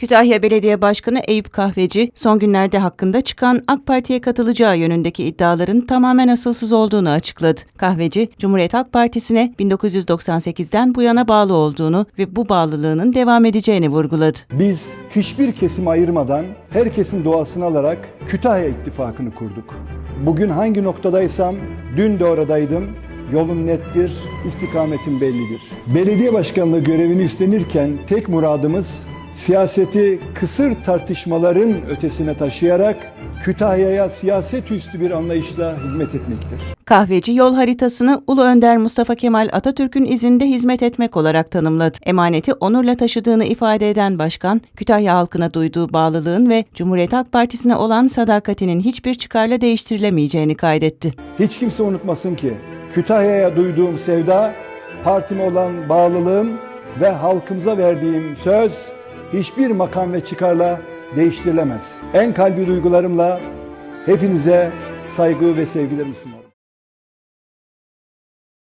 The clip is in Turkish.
Kütahya Belediye Başkanı Eyüp Kahveci, son günlerde hakkında çıkan AK Parti'ye katılacağı yönündeki iddiaların tamamen asılsız olduğunu açıkladı. Kahveci, Cumhuriyet Halk Partisi'ne 1998'den bu yana bağlı olduğunu ve bu bağlılığının devam edeceğini vurguladı. Biz hiçbir kesim ayırmadan herkesin duasını alarak Kütahya İttifakı'nı kurduk. Bugün hangi noktadaysam dün de oradaydım. Yolum nettir, istikametim bellidir. Belediye başkanlığı görevini üstlenirken tek muradımız siyaseti kısır tartışmaların ötesine taşıyarak Kütahya'ya siyaset üstü bir anlayışla hizmet etmektir. Kahveci yol haritasını Ulu Önder Mustafa Kemal Atatürk'ün izinde hizmet etmek olarak tanımladı. Emaneti onurla taşıdığını ifade eden başkan, Kütahya halkına duyduğu bağlılığın ve Cumhuriyet Halk Partisi'ne olan sadakatinin hiçbir çıkarla değiştirilemeyeceğini kaydetti. Hiç kimse unutmasın ki Kütahya'ya duyduğum sevda, partime olan bağlılığım ve halkımıza verdiğim söz hiçbir makam ve çıkarla değiştirilemez. En kalbi duygularımla hepinize saygı ve sevgilerimi sunarım.